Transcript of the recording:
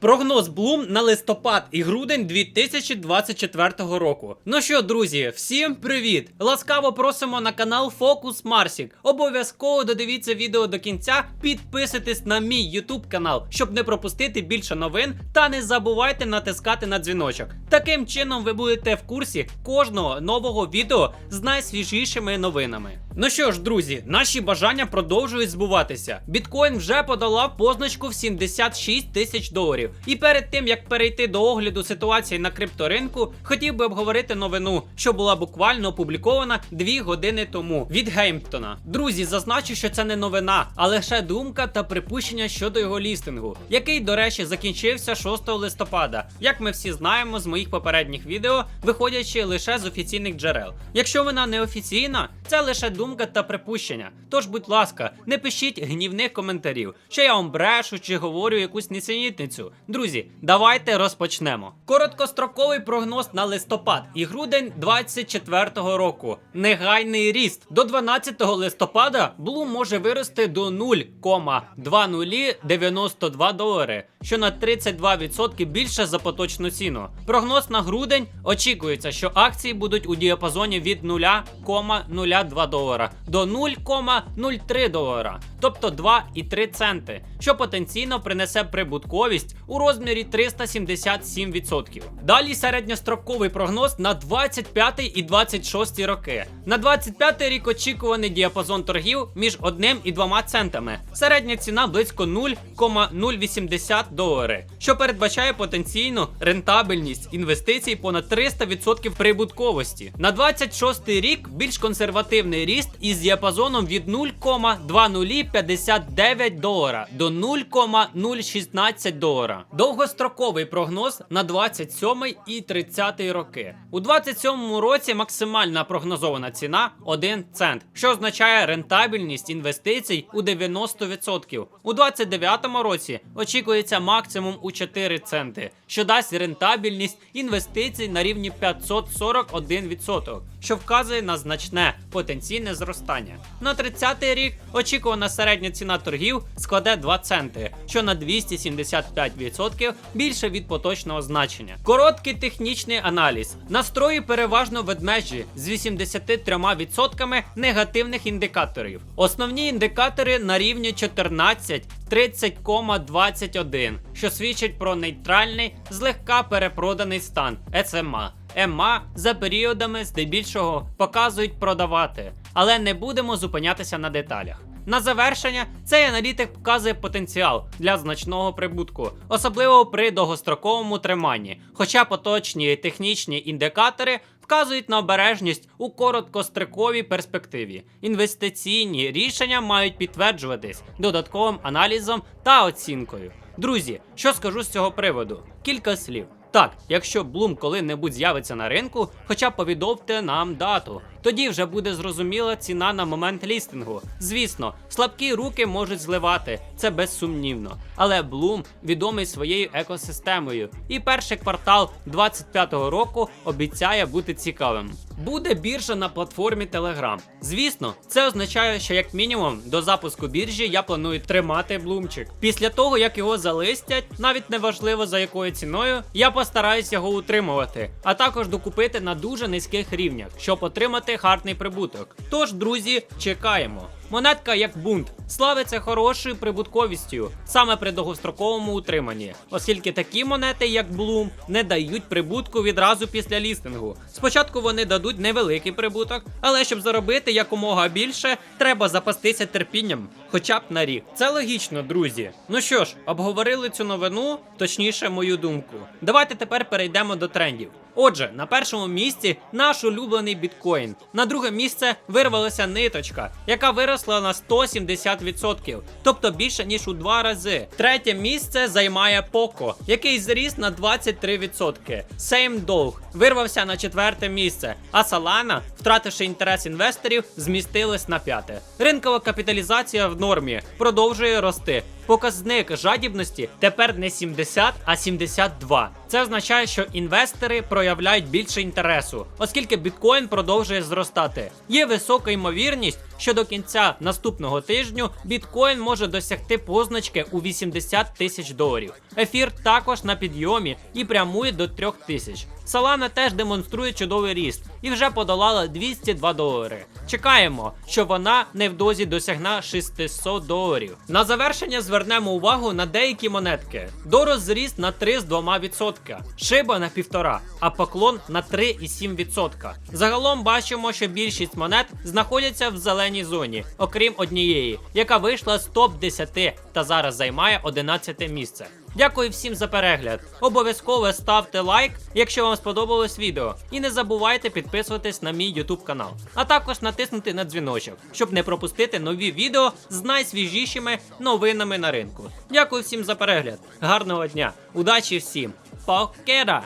Прогноз Bloom на листопад і грудень 2024 року. Ну що, друзі, всім привіт! Ласкаво просимо на канал Focus Marsik. Обов'язково додивіться відео до кінця, підписуйтесь на мій YouTube канал, щоб не пропустити більше новин. Та не забувайте натискати на дзвіночок. Таким чином ви будете в курсі кожного нового відео з найсвіжішими новинами. Ну що ж, друзі, наші бажання продовжують збуватися. Біткоін вже подолав позначку в 76 тисяч доларів. І перед тим як перейти до огляду ситуації на крипторинку, хотів би обговорити новину, що була буквально опублікована 2 години тому від Геймптона. Друзі, зазначу, що це не новина, а лише думка та припущення щодо його лістингу, який, до речі, закінчився 6 листопада. Як ми всі знаємо з моїх попередніх відео, виходячи лише з офіційних джерел. Якщо вона не офіційна, це лише думка та припущення. Тож, будь ласка, не пишіть гнівних коментарів, що я вам брешу чи говорю якусь несенітницю. Друзі, давайте розпочнемо. Короткостроковий прогноз на листопад і грудень 24-го року. Негайний ріст. До 12 листопада Блум може вирости до 0,2092 долари, що на 32% більше за поточну ціну. Прогноз на грудень очікується, що акції будуть у діапазоні від 0,02 долара до 0,03 долара, тобто 2,3 центи, що потенційно принесе прибутковість у розмірі 377%. Далі середньостроковий прогноз на 25 і 26 роки. На 25 рік очікуваний діапазон торгів між 1 і 2 центами. Середня ціна близько 0,080 долари, що передбачає потенційну рентабельність інвестицій понад 300% прибутковості. На 26 рік більш консервативний ріст із діапазоном від 0,2059 долара до 0,016 долара. Довгостроковий прогноз на 27 і 30 роки. У 27 році максимальна прогнозована ціна 1 цент, що означає рентабельність інвестицій у 90%. У 29 році очікується максимум у 4 центи, що дасть рентабельність інвестицій на рівні 541%, що вказує на значне потенційне зростання. На 30 рік очікувана середня ціна торгів складе 2 центи, що на 275% більше від поточного значення. Короткий технічний аналіз. Настрої переважно ведмежі з 83% негативних індикаторів. Основні індикатори на рівні 14 30,21, що свідчить про нейтральний, злегка перепроданий стан ЕЦМА. ЕМА за періодами здебільшого показують продавати, але не будемо зупинятися на деталях. На завершення цей аналітик показує потенціал для значного прибутку, особливо при довгостроковому триманні. Хоча поточні технічні індикатори вказують на обережність у короткостроковій перспективі. Інвестиційні рішення мають підтверджуватись додатковим аналізом та оцінкою. Друзі, що скажу з цього приводу? Кілька слів. Так, якщо Bloom коли-небудь з'явиться на ринку, хоча повідомте нам дату. Тоді вже буде зрозуміла ціна на момент лістингу. Звісно, слабкі руки можуть зливати, це безсумнівно. Але Bloom відомий своєю екосистемою, і перший квартал 25-го року обіцяє бути цікавим. Буде біржа на платформі Telegram. Звісно, це означає, що як мінімум до запуску біржі я планую тримати блумчик. Після того, як його залистять, навіть неважливо за якою ціною, я постараюсь його утримувати, а також докупити на дуже низьких рівнях, щоб отримати гарний прибуток. Тож, друзі, чекаємо. Монетка як бунт славиться хорошою прибутковістю саме при довгостроковому утриманні, оскільки такі монети, як Bloom, не дають прибутку відразу після лістингу. Спочатку вони дадуть невеликий прибуток, але щоб заробити якомога більше, треба запастися терпінням, хоча б на рік. Це логічно, друзі. Ну що ж, обговорили цю новину, точніше, мою думку. Давайте тепер перейдемо до трендів. Отже, на першому місці наш улюблений біткоін. На друге місце вирвалася ниточка, яка виросла на 170%, тобто більше ніж у два рази. Третє місце займає Poco, який зріс на 23%. Same Dog вирвався на четверте місце, а Solana, втративши інтерес інвесторів, змістилась на п'яте. Ринкова капіталізація в нормі продовжує рости. Показник жадібності тепер не 70, а 72. Це означає, що інвестори проявляють більше інтересу, оскільки біткоін продовжує зростати. Є висока ймовірність, що до кінця наступного тижню біткоін може досягти позначки у 80 тисяч доларів. Ефір також на підйомі і прямує до 3 тисяч. Solana теж демонструє чудовий ріст і вже подолала 202 долари. Чекаємо, що вона невдовзі досягне 600 доларів. На завершення звернемо увагу на деякі монетки. Дорос зріс на 3 з 2%, Шиба на 1,5%, а поклон на 3,7%. Загалом бачимо, що більшість монет знаходяться в зеленій зоні, окрім однієї, яка вийшла з топ 10 та зараз займає 11 місце. Дякую всім за перегляд. Обов'язково ставте лайк, якщо вам сподобалось відео. І не забувайте підписуватись на мій YouTube канал, а також натиснути на дзвіночок, щоб не пропустити нові відео з найсвіжішими новинами на ринку. Дякую всім за перегляд. Гарного дня, удачі всім! Покера!